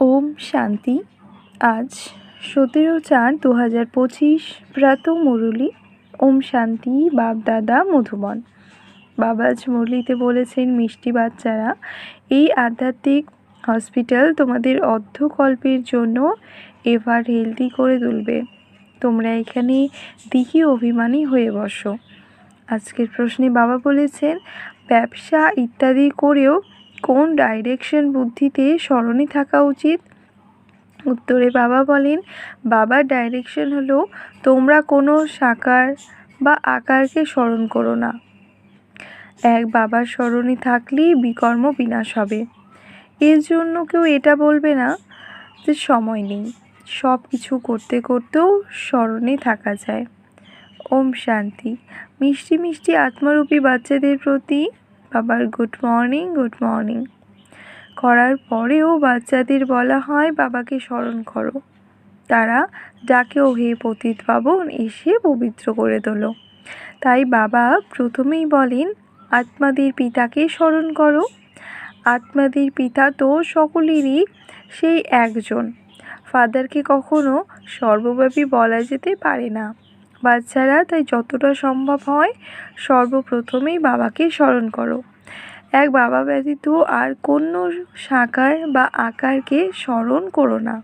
ওম শান্তি। আজ সতেরো চার দু হাজার পঁচিশ প্রাত মুরলী, ওম শান্তি বাপদাদা মধুবন। বাবা আজ মুরলিতে বলেছেন, মিষ্টি বাচ্চারা, এই আধ্যাত্মিক হসপিটাল তোমাদের অর্ধকল্পের জন্য এবার হেলদি করে তুলবে। তোমরা এখানে দিহি অভিমানী হয়ে বসো। আজকের প্রশ্নে বাবা বলেছেন, ব্যবসা ইত্যাদি করেও কোন ডাইরেকশন বুদ্ধিতে স্মরণে থাকা উচিত? উত্তরে বাবা বলেন, বাবার ডাইরেকশন হলো তোমরা কোনো সাকার বা আকারকে স্মরণ করো না। এক বাবার স্মরণে থাকলেই বিকর্ম বিনাশ হবে। এর জন্য কেউ এটা বলবে না যে সময় নেই। সব কিছু করতে করতেও স্মরণে থাকা যায়। ওম শান্তি। মিষ্টি মিষ্টি আত্মরূপী বাচ্চাদের প্রতি বাবার গুড মর্নিং গুড মর্নিং। করার পরেও বাচ্চাদের বলা হয়, বাবাকে স্মরণ করো। তারা ডাকে ও হে পতিত পাবন এসে পবিত্র করে তোলো। তাই বাবা প্রথমেই বলেন, আত্মাদের পিতাকে স্মরণ করো। আত্মাদের পিতা তো সকলেরই সেই একজন। ফাদারকে কখনো সর্বব্যাপী বলা যেতে পারে না। বাচ্চারা, তাই যতটা সম্ভব হয় সর্বপ্রথমেই বাবাকে স্মরণ করো। এক বাবা ব্যতীত আর কোনো সাকার বা আকারকে স্মরণ করো না।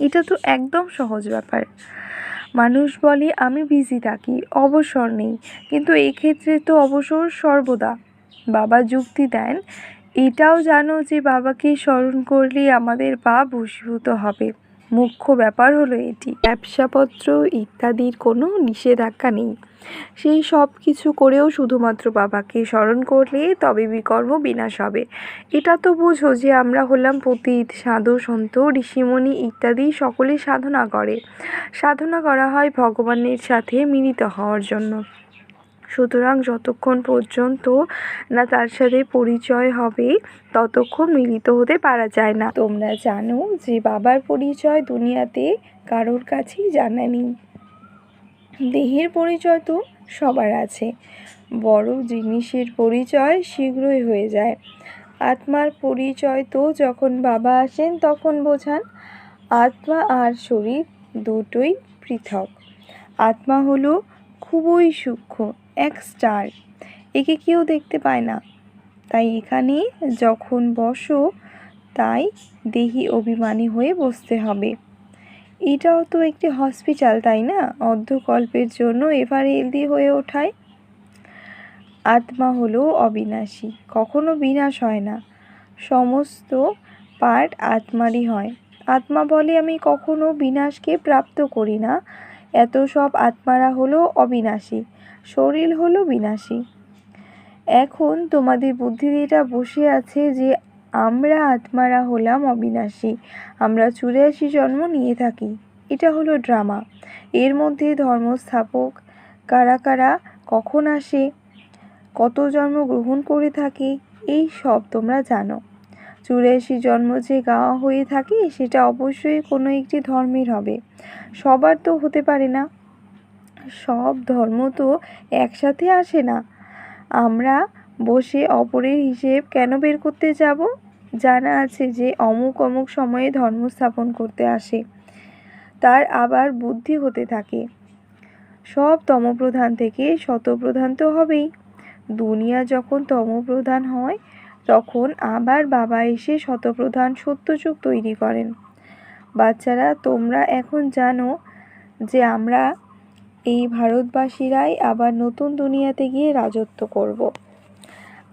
এটা তো একদম সহজ ব্যাপার। মানুষ বলে, আমি বিজি থাকি, অবসর নেই। কিন্তু এক্ষেত্রে তো অবসর সর্বদা। বাবা যুক্তি দেন, এটাও জানো যে বাবাকে স্মরণ করলে আমাদের পা বশীভূত হবে। মুখ্য ব্যাপার হলো এটি। ব্যবসাপত্র ইত্যাদির কোনো নিষেধাজ্ঞা নেই। সেই সব কিছু করেও শুধুমাত্র বাবাকে স্মরণ করলে তবে বিকর্ম বিনাশ হবে। এটা তো বুঝো যে আমরা হলাম পতীত, সাধু, সন্ত, ঋষিমণি ইত্যাদি সকলে সাধনা করে। সাধনা করা হয় ভগবানের সাথে মিলিত হওয়ার জন্য। সুতরাং যতক্ষণ পর্যন্ত না তার সাথে পরিচয় হবে, ততক্ষণ মিলিত হতে পারা যায় না। তোমরা জানো যে বাবার পরিচয় দুনিয়াতে কারোর কাছেই জানা নেই। দেহের পরিচয় তো সবার আছে। বড় জিনিসের পরিচয় শীঘ্রই হয়ে যায়। আত্মার পরিচয় তো যখন বাবা আসেন, তখন বোঝান আত্মা আর শরীর দুটোই পৃথক। আত্মা হলো খুবই সূক্ষ্ম। এক স্টার, একে কেউ দেখতে পায় না। তাই এখানে যখন বসো, তাই দেহি অভিমানী হয়ে বসতে হবে। এটাও তো একটি হসপিটাল, তাই না? অর্ধকল্পের জন্য এভার হেলদি হয়ে ওঠায়। আত্মা হলো অবিনাশী, কখনো বিনাশ হয় না। সমস্ত পার্ট আত্মারই হয়। আত্মা বলে আমি কখনো বিনাশকে প্রাপ্ত করি না। এত সব আত্মারা হলো অবিনাশী, শরীর হলো বিনাশী। এখন তোমাদের বুদ্ধিতে এটা বসে আছে যে আমরা আত্মারা হলাম অবিনাশী, আমরা চুরাশি জন্ম নিয়ে থাকি। এটা হলো ড্রামা। এর মধ্যে ধর্মস্থাপক কারা কারা, কখন আসে, কত জন্ম গ্রহণ করে থাকে, এই সব তোমরা জানো। চুরাশি জন্ম যে গাওয়া হয়ে থাকে, সেটা অবশ্যই কোনো একটি ধর্মের হবে। সবার তো হতে পারে না। সব ধর্ম তো একসাথে আসে না। আমরা বসে অপরের হিসেব কেন বের করতে যাব? জানা আছে যে অমুক অমুক সময়ে ধর্ম স্থাপন করতে আসে। তার আবার বুদ্ধি হতে থাকে। সব তমপ্রধান থেকে শতপ্রধান তো হবেই। দুনিয়া যখন তমপ্রধান হয় তখন আবার বাবা এসে শতপ্রধান সত্যযুগ তৈরি করেন। বাচ্চারা, তোমরা এখন জানো যে আমরা এই ভারতবাসীরাই আবার নতুন দুনিয়াতে গিয়ে রাজত্ব করব।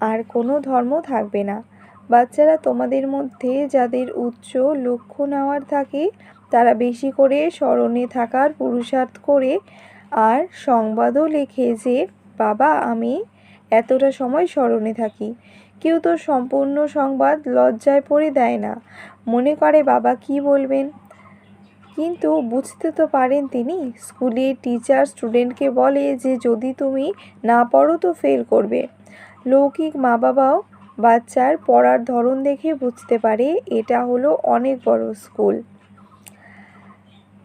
আর কোনো ধর্ম থাকবে না। বাচ্চারা, তোমাদের মধ্যে যাদের উচ্চ লক্ষ্য নেওয়ার থাকে, তারা বেশি করে স্মরণে থাকার পুরুষার্থ করে আর সংবাদও লেখে যে, বাবা, আমি এতটা সময় স্মরণে থাকি। কেউ তো সম্পূর্ণ সংবাদ লজ্জায় পড়ে দেয় না। মনে করে বাবা, কি বলবেন? কিন্তু বুঝতে তো পারেন তিনি স্কুলে টিচার স্টুডেন্টকে বলে যে যদি তুমি না পড়ো তো ফেল করবে। লৌকিক মা বাবাও বাচ্চার পড়ার ধরন দেখে বুঝতে পারে, এটা হলো অনেক বড় স্কুল।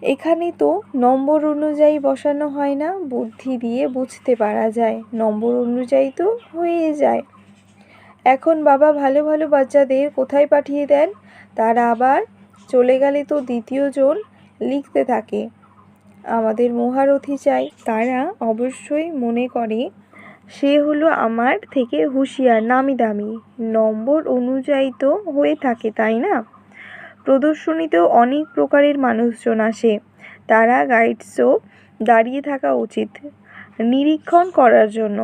এখানে তো নম্বর অনুযায়ী বসানো হয় না, বুদ্ধি দিয়ে বুঝতে পারা যায়। নম্বর অনুযায়ী তো হয়ে যায়। এখন বাবা ভালো ভালো বাচ্চাদের কোথায় পাঠিয়ে দেন? তারা আবার চলে গেলে তো দ্বিতীয়জন লিখতে থাকে। আমাদের মহারথী চাই, তারা অবশ্যই মনে করে, সে হলো আমার থেকে হুঁশিয়ার নামি দামি নম্বর অনুযায়ী তো হয়ে থাকে, তাই না? প্রদর্শনীতেও অনেক প্রকারের মানুষজন আসে। তারা গাইডসও দাঁড়িয়ে থাকা উচিত নিরীক্ষণ করার জন্য।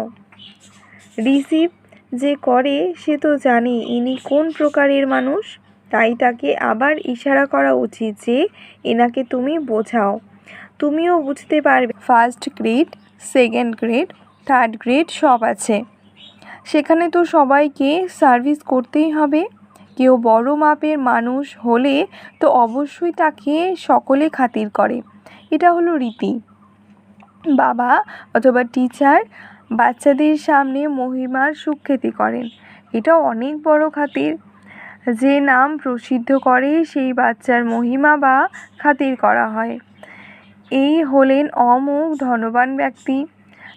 রিসিভ যে করে, সে তো জানে ইনি কোন প্রকারের মানুষ। তাই তাকে আবার ইশারা করা উচিত যে এনাকে তুমি বোঝাও। তুমিও বুঝতে পারবে। First grade, second grade, third grade সব আছে। সেখানে তো সবাইকে সার্ভিস করতেই হবে। কেউ বড় মাপের মানুষ হলে তো অবশ্যই তাকে সকলে খাতির করে। এটা হলো রীতি। বাবা অথবা টিচার বাচ্চাদের সামনে মহিমার সুখ্যাতি করেন। এটা অনেক বড় খাতির। যে নাম প্রসিদ্ধ করে, সেই বাচ্চার মহিমা বা খাতির করা হয়। এই হলেন অমুক ধনবান ব্যক্তি,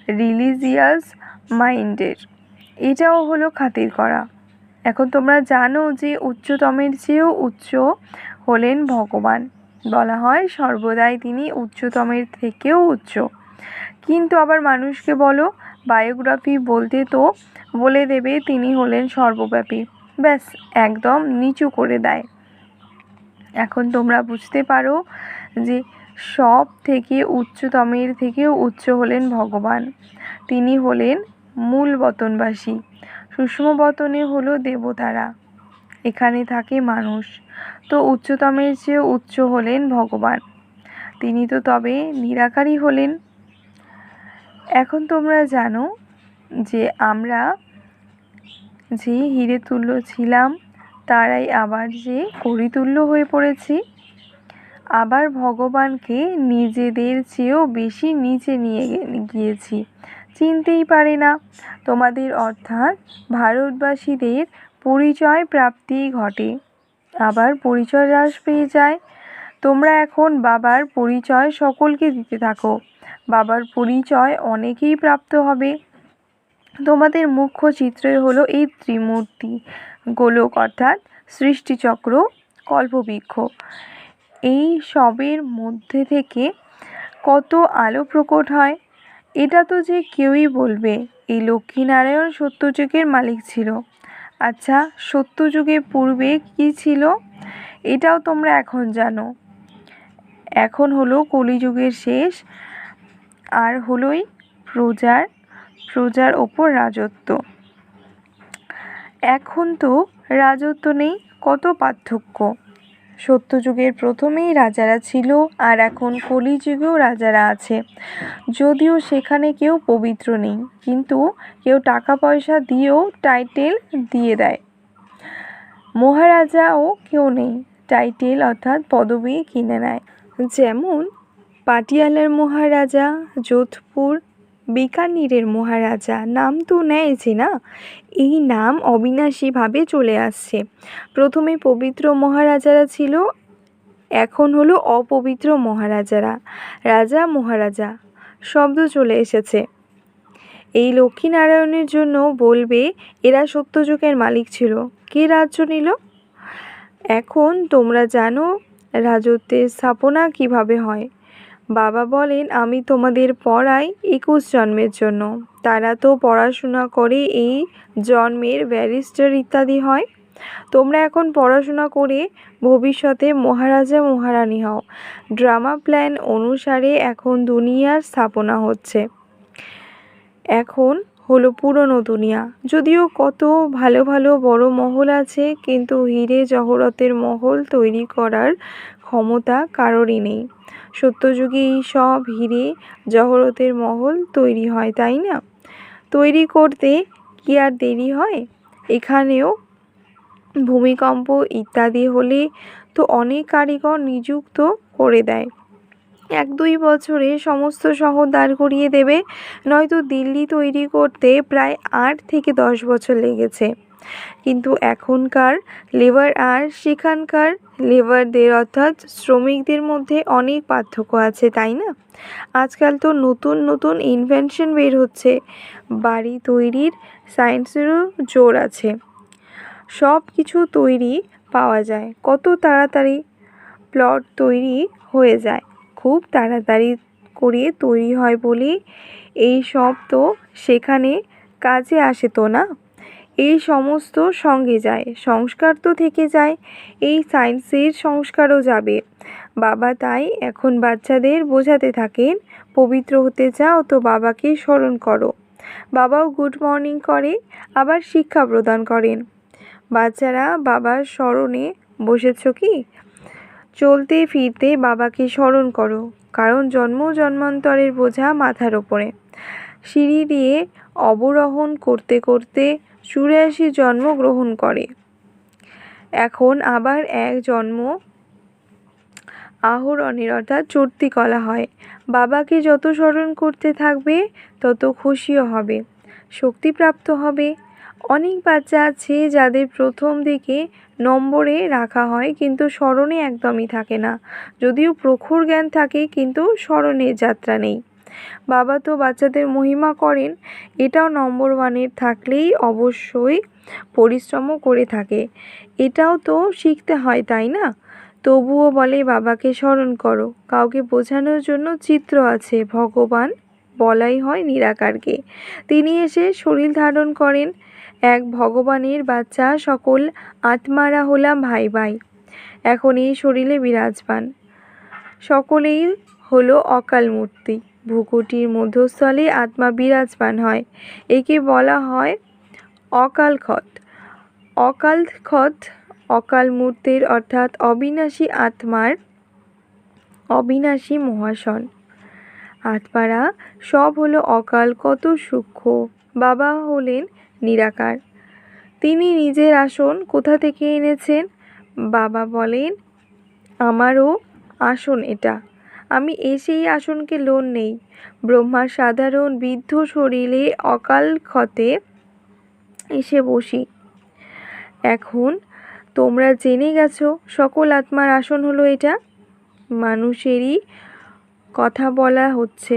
রিলিজিয়াস মাইন্ডের। এটাও হলো খাতির করা। এখন তোমরা জানো যে উচ্চতমের চেয়েও উচ্চ হলেন ভগবান। বলা হয় সর্বদাই তিনি উচ্চতমের থেকেও উচ্চ। কিন্তু আবার মানুষকে বলো বায়োগ্রাফি বলতে তো বলে দেবে তিনি হলেন সর্বব্যাপী। ব্যাস, একদম নিচু করে দেয়। এখন তোমরা বুঝতে পারো যে সব থেকে উচ্চতমের থেকেও উচ্চ হলেন ভগবান। তিনি হলেন মূল বতনবাসী। সূক্ষ্ম বতনে হলো দেবতারা। এখানে থাকে মানুষ। তো উচ্চতমের চেয়ে উচ্চ হলেন ভগবান। তিনি তো তবে নিরাকারই হলেন। এখন তোমরা জানো যে আমরা যে হিরে তুল্য ছিলাম, তারাই আবার যে করিতুল্য হয়ে পড়েছি। আবার ভগবানকে নিজেদের চেয়েও বেশি নিচে নিয়ে গিয়েছি। চিনতেই পারে না তোমাদের অর্থাৎ ভারতবাসীদের পরিচয় প্রাপ্তি ঘটে। আবার পরিচয় হ্রাস পেয়ে যায়। তোমরা এখন বাবার পরিচয় সকলকে দিতে থাকো। বাবার পরিচয় অনেকেই প্রাপ্ত হবে। তোমাদের মুখ্য চিত্রই হলো এই ত্রিমূর্তি। গোলক অর্থাৎ সৃষ্টিচক্র, কল্পবৃক্ষ। এই সবের মধ্যে থেকে কত আলো প্রকট হয়? এটা তো যে কেউই বলবে। এই লক্ষ্মীনারায়ণ সত্যযুগের মালিক ছিল। আচ্ছা সত্যযুগের পূর্বে কি ছিল? এটাও তোমরা এখন জানো। এখন হলো কলিযুগের শেষ। আর হলোই প্রজার প্রজার ওপর রাজত্ব। এখন তো রাজত্ব নেই, কত পার্থক্য। সত্যযুগের প্রথমেই রাজারা ছিল আর এখন কলিযুগেও রাজারা আছে। যদিও সেখানে কেউ পবিত্র নেই, কিন্তু কেউ টাকা পয়সা দিয়েও টাইটেল দিয়ে দেয়। মহারাজাও কেউ নেই, টাইটেল অর্থাৎ পদবি কিনে নেয়। যেমন পাটিয়ালার মহারাজা, যোধপুর বিকানিরের মহারাজা। নাম তো নেয়ছে না? এই নাম অবিনাশীভাবে চলে আসছে। প্রথমে পবিত্র মহারাজারা ছিল, এখন হলো অপবিত্র মহারাজারা। রাজা, মহারাজা, শব্দ চলে এসেছে। এই লক্ষ্মীনারায়ণের জন্য বলবে, এরা সত্যযুগের মালিক ছিল। কে রাজ্য নিল? এখন তোমরা জানো রাজত্বের স্থাপনা কীভাবে হয়। বাবা বলেন, আমি তোমাদের পড়াই একুশ জন্মের জন্য। তারা তো পড়াশোনা করে এই জন্মের ব্যারিস্টার ইত্যাদি হয়। তোমরা এখন পড়াশোনা করে ভবিষ্যতে মহারাজা মহারানী হও। ড্রামা প্ল্যান অনুসারে এখন দুনিয়ার স্থাপনা হচ্ছে। এখন হলো পুরনো দুনিয়া। যদিও কত ভালো ভালো বড় মহল আছে, কিন্তু হিরে জহরতের মহল তৈরি করার ক্ষমতা কারোরই নেই। সত্যযুগে এই সব হিরে জহরতের মহল তৈরি হয়, তাই না? তৈরি করতে কি আর দেরি হয়? এখানেও ভূমিকম্প ইত্যাদি হলে তো অনেক কারিগর নিযুক্ত করে দেয়। এক দুই বছরে সমস্ত শহর দাঁড় করিয়ে দেবে, নয়তো দিল্লি তৈরি করতে প্রায় আট থেকে দশ বছর লেগেছে। কিন্তু এখনকার লেবার আর সেখানকার লেবারদের অর্থাৎ শ্রমিকদের মধ্যে অনেক পার্থক্য আছে, তাই না? আজকাল তো নতুন নতুন ইনভেনশন বের হচ্ছে। বাড়ি তৈরির সায়েন্সেরও জোর আছে। সব কিছু তৈরি পাওয়া যায়। কত তাড়াতাড়ি প্লট তৈরি হয়ে যায়। খুব তাড়াতাড়ি করে তৈরি হয় বলে এই সব তো সেখানে কাজে আসে তো না? এই সমস্ত সঙ্গে যায়। সংস্কার তো থেকে যায়, এই সায়েন্সের সংস্কারও যাবে। বাবা তাই এখন বাচ্চাদের বোঝাতে থাকেন, পবিত্র হতে চাও তো বাবাকে স্মরণ করো। বাবাও গুড মর্নিং করে, আবার শিক্ষা প্রদান করেন। বাচ্চারা বাবার স্মরণে, বসেছ কি? চলতে ফিরতে বাবাকে স্মরণ করো, কারণ জন্ম জন্মান্তরের বোঝা মাথার ওপরে। সিঁড়ি দিয়ে অবরোহণ করতে করতে চুরাশি জন্ম গ্রহণ করে। এখন আবার এক জন্ম আহরণের অর্থাৎ চড়তি কলা হয়। বাবাকে যত স্মরণ করতে থাকবে, তত খুশিও হবে শক্তিপ্রাপ্ত হবে। অনেক বাচ্চা আছে যাদের প্রথম দিকে নম্বরে রাখা হয়, কিন্তু স্মরণে একদমই থাকে না। যদিও প্রখর জ্ঞান থাকে, কিন্তু স্মরণের যাত্রা নেই। বাবা তো বাচ্চাদের মহিমা করেন, এটাও নম্বর ওয়ানের থাকলেই অবশ্যই পরিশ্রমও করে থাকে। এটাও তো শিখতে হয়, তাই না? তবুও বলে, বাবাকে স্মরণ করো, কাউকে বোঝানোর জন্য চিত্র আছে, ভগবান বলাই হয় নিরাকারকে। তিনি এসে শরীর ধারণ করেন, এক ভগবানের বাচ্চা সকল আত্মারা হলাম, ভাই ভাই। এখন এই শরীরে বিরাজমান। সকলেই হলো অকাল মূর্তি ভুকুটির মধ্যস্থলে আত্মা বিরাজমান হয়। একে বলা হয় অকাল খত অকাল খত অকাল মূর্তির অর্থাৎ অবিনাশী আত্মার অবিনাশী মহাসন আত্মারা সব হলো অকাল, কত সূক্ষ্ম। বাবা হলেন নিরাকার। তিনি নিজের আসন কোথা থেকে এনেছেন? বাবা বলেন, আমারও আসন এটা। আমি এসেই আসনকে লোন নেই। ব্রহ্মার সাধারণ বৃদ্ধ শরীরে অকাল ক্ষতে এসে বসি। এখন তোমরা জেনে গেছো, সকল আত্মার আসন হলো এটা। মানুষেরই কথা বলা হচ্ছে,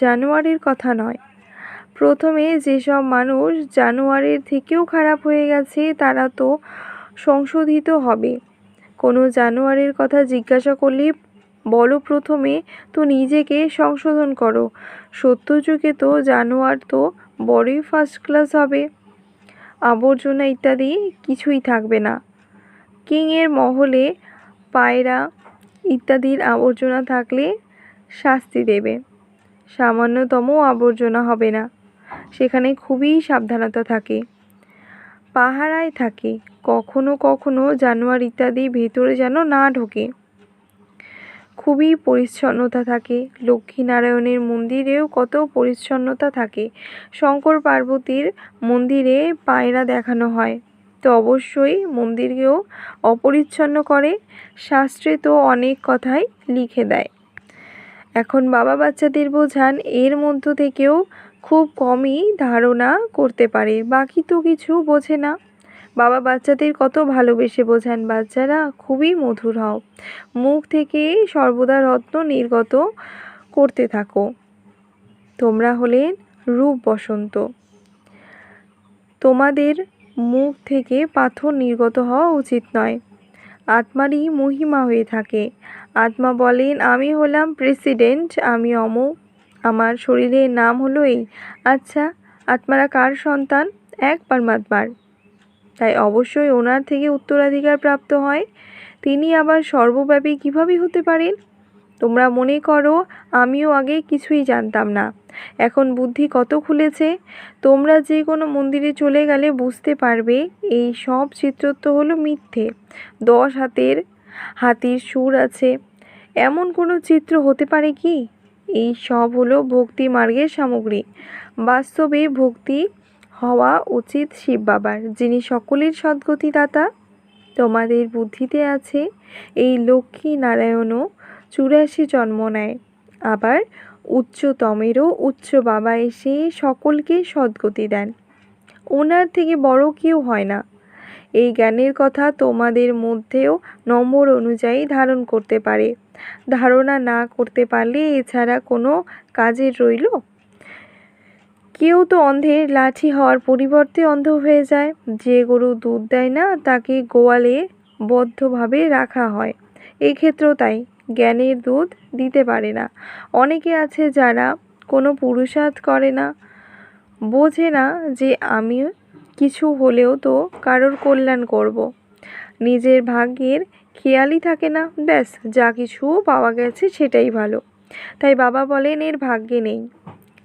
জানোয়ারের কথা নয়। প্রথমে যেসব মানুষ জানোয়ারের থেকেও খারাপ হয়ে গেছে, তারা তো সংশোধিত হবে। কোনো জানোয়ারের কথা জিজ্ঞাসা করলে বলো প্রথমে, তো নিজেকে সংশোধন করো। সত্যযুগে তো জানোয়ার তো বড়ই ফার্স্ট ক্লাস হবে। আবর্জনা ইত্যাদি কিছুই থাকবে না। কিংয়ের মহলে পায়রা ইত্যাদির আবর্জনা থাকলে শাস্তি দেবে। সামান্যতম আবর্জনা হবে না। সেখানে খুবই সাবধানতা থাকে। পাহারায় থাকে। কখনো কখনো জানোয়ার ইত্যাদি ভেতরে যেন না ঢোকে। খুবই পরিচ্ছন্নতা থাকে। লক্ষ্মীনারায়ণের মন্দিরেও কত পরিচ্ছন্নতা থাকে। শঙ্কর পার্বতীর মন্দিরে পায়রা দেখানো হয়। তো অবশ্যই মন্দিরকেও অপরিচ্ছন্ন করে শাস্ত্রে তো অনেক কথাই লিখে দেয়। এখন বাবা বাচ্চাদের বোঝান, এর মধ্য থেকেও খুব কমই ধারণা করতে পারে। বাকি তো কিছু বোঝে না। বাবা বাচ্চাদের কত ভালোবেসে বোঝান বাচ্চারা? খুবই মধুর হও। মুখ থেকে সর্বদা রত্ন নির্গত করতে থাকো। তোমরা হলেন রূপ বসন্ত। তোমাদের মুখ থেকে পাথর নির্গত হওয়া উচিত নয়। আত্মারই মহিমা হয়ে থাকে। আত্মা বলেন, আমি হলাম প্রেসিডেন্ট, আমি অমুক আমার শরীরের নাম হলো এই। আচ্ছা আত্মারা কার সন্তান? এক পরমাত্মার। তাই অবশ্যই ওনার থেকে উত্তরাধিকার প্রাপ্ত হয়। তিনি আবার সর্বব্যাপী কীভাবে হতে পারেন? তোমরা মনে করো, আমিও আগে কিছুই জানতাম না। এখন বুদ্ধি কত খুলেছে? তোমরা যে কোনো মন্দিরে চলে গেলে বুঝতে পারবে, এই সব চিত্রত্ব হলো মিথ্যে। দশ হাতের, হাতির সুর আছে। এমন কোনো চিত্র হতে পারে কি? এই সব হলো ভক্তি মার্গের সামগ্রী। বাস্তবে ভক্তি হওয়া উচিত শিব বাবার, যিনি সকলের সদ্গতিদাতা। তোমাদের বুদ্ধিতে আছে এই লক্ষ্মী নারায়ণও চুরাশি জন্ম নেয়। আবার উচ্চতমেরও উচ্চ বাবা এসে সকলকে সদ্গতি দেন। ওনার থেকে বড় কেউ হয় না। এই জ্ঞানের কথা তোমাদের মধ্যেও নম্বর অনুযায়ী ধারণ করতে পারে। ধারণা না করতে পারলে এছাড়া কোনো কাজের রইল? কেউ তো অন্ধের লাঠি হওয়ার পরিবর্তে অন্ধ হয়ে যায়। যে গরু দুধ দেয় না, তাকে গোয়ালে বদ্ধভাবে রাখা হয়। এই ক্ষেত্রেও তাই, জ্ঞানের দুধ দিতে পারে না। অনেকে আছে যারা কোনো পুরুষার্থ করে না। বোঝে না যে আমি কিছু হলেও তো কারোর কল্যাণ করব। নিজের ভাগ্যের খেয়ালই থাকে না, ব্যাস, যা কিছু পাওয়া গেছে সেটাই ভালো। তাই বাবা বলেন, এর ভাগ্যে নেই।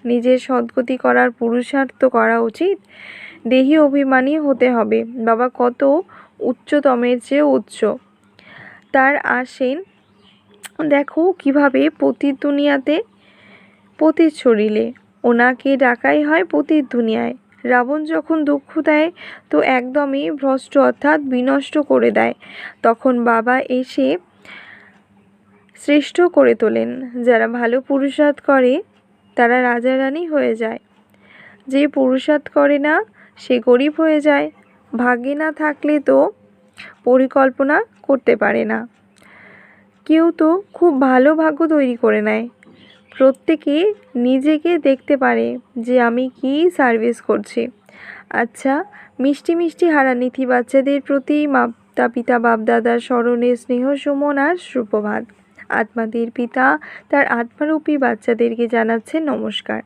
নিজের সদ্গতি করার পুরুষার্থ করা উচিত। দেহি অভিমানী হতে হবে। বাবা কত উচ্চতমের চেয়ে উচ্চ। তার আসেন, দেখো কীভাবে পতির দুনিয়াতে পতির শরীরে ওনাকে ডাকাই হয় পতির দুনিয়ায় রাবণ যখন দুঃখ দেয়, তো একদমই ভ্রষ্ট অর্থাৎ বিনষ্ট করে দেয়। তখন বাবা এসে শ্রেষ্ঠ করে তোলেন। যারা ভালো পুরুষার্থ করে তারা রাজা রানী হয়ে যায়। যে পুরুষার্থ করে না, সে গরিব হয়ে যায়। ভাগ্যে না থাকলে তো পরিকল্পনা করতে পারে না। কেউ তো খুব ভালো ভাগ্য তৈরি করে নেয়। প্রত্যেকে নিজেকে দেখতে পারে যে আমি কি সার্ভিস করছি। আচ্ছা মিষ্টি মিষ্টি হারানিথি বাচ্চাদের প্রতি মাতা পিতা বাপদাদার স্মরণে স্নেহ সুমন আর সুপ্রভাত। আত্মাদের পিতা, তার আত্মারূপী বাচ্চাদেরকে জানাচ্ছেন নমস্কার।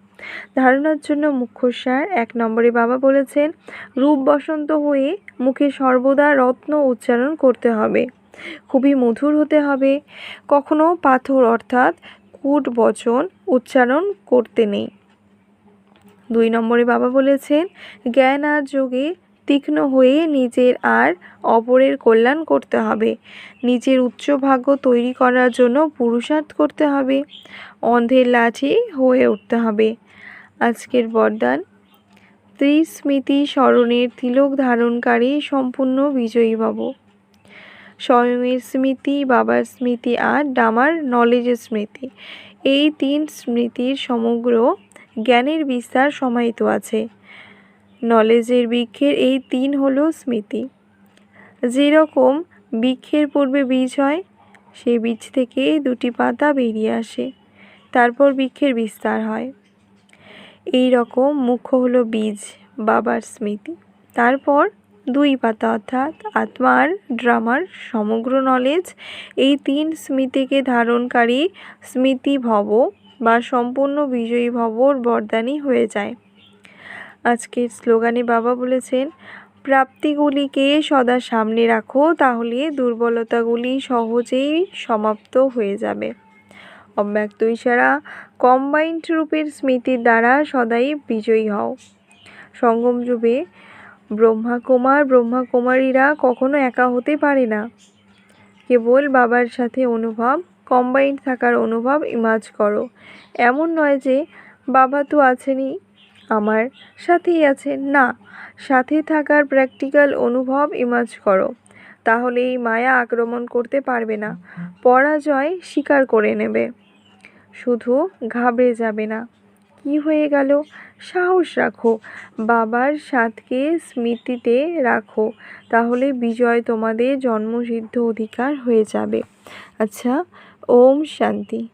ধারণার জন্য মুখ্য সার, এক নম্বরে বাবা বলেছেন, রূপ বসন্ত হয়ে মুখে সর্বদা রত্ন উচ্চারণ করতে হবে। খুবই মধুর হতে হবে। কখনো পাথর অর্থাৎ কুট বচন উচ্চারণ করতে নেই। দুই নম্বরে বাবা বলেছেন, জ্ঞান আর যোগে তীক্ষ্ণ হয়ে নিজের আর অপরের কল্যাণ করতে হবে। নিজের উচ্চ ভাগ্য তৈরি করার জন্য পুরুষার্থ করতে হবে। অন্ধের লাঠি হয়ে উঠতে হবে। আজকের বরদান। ত্রিস্মৃতি স্মরণের তিলক ধারণকারী সম্পূর্ণ বিজয়ী বাবু। স্বয়ংয়ের স্মৃতি, বাবার স্মৃতি আর ডামার নলেজের স্মৃতি। এই তিন স্মৃতির সমগ্র জ্ঞানের বিস্তার সমাহিত আছে। নলেজের বৃক্ষের এই তিন হলো স্মৃতি। যেরকম বৃক্ষের পূর্বে বীজ হয় সেই বীজ থেকে দুটি পাতা বেরিয়ে আসে, তারপর বৃক্ষের বিস্তার হয়। এই রকম মুখ্য হলো বীজ, বাবার স্মৃতি। তারপর দুই পাতা অর্থাৎ আত্মার ড্রামার সমগ্র নলেজ, এই তিন স্মৃতিকে ধারণকারী স্মৃতি ভব বা সম্পূর্ণ বিজয়ী ভবর বরদানি হয়ে যায়। আজকের স্লোগানে বাবা বলেছেন, প্রাপ্তিগুলিকে সদা সামনে রাখো, তাহলে দুর্বলতাগুলি সহজেই সমাপ্ত হয়ে যাবে। অব্যক্ত ইশারা, কম্বাইন্ড রূপের স্মৃতির দ্বারা সদাই বিজয়ী হও। সঙ্গম যুগে, ব্রহ্মাকুমার, ব্রহ্মাকুমারীরা কখনো একা হতে পারে না। কেবল বাবার সাথে অনুভব, কম্বাইন্ড থাকার অনুভব ইমাজ করো। এমন নয় যে, বাবা তো আছেনই। আমার সাথেই আছে। না, সাথে থাকার প্র্যাকটিক্যাল অনুভব ইমাজ করো। তাহলে এই মায়া আক্রমণ করতে পারবে না। পরাজয় স্বীকার করে নেবে। শুধু ঘাবড়ে যাবে না। কি হয়ে গেল? সাহস রাখো। বাবার সাথকে স্মৃতিতে রাখো। তাহলে বিজয় তোমাদের জন্মসিদ্ধ অধিকার হয়ে যাবে। আচ্ছা ওম শান্তি।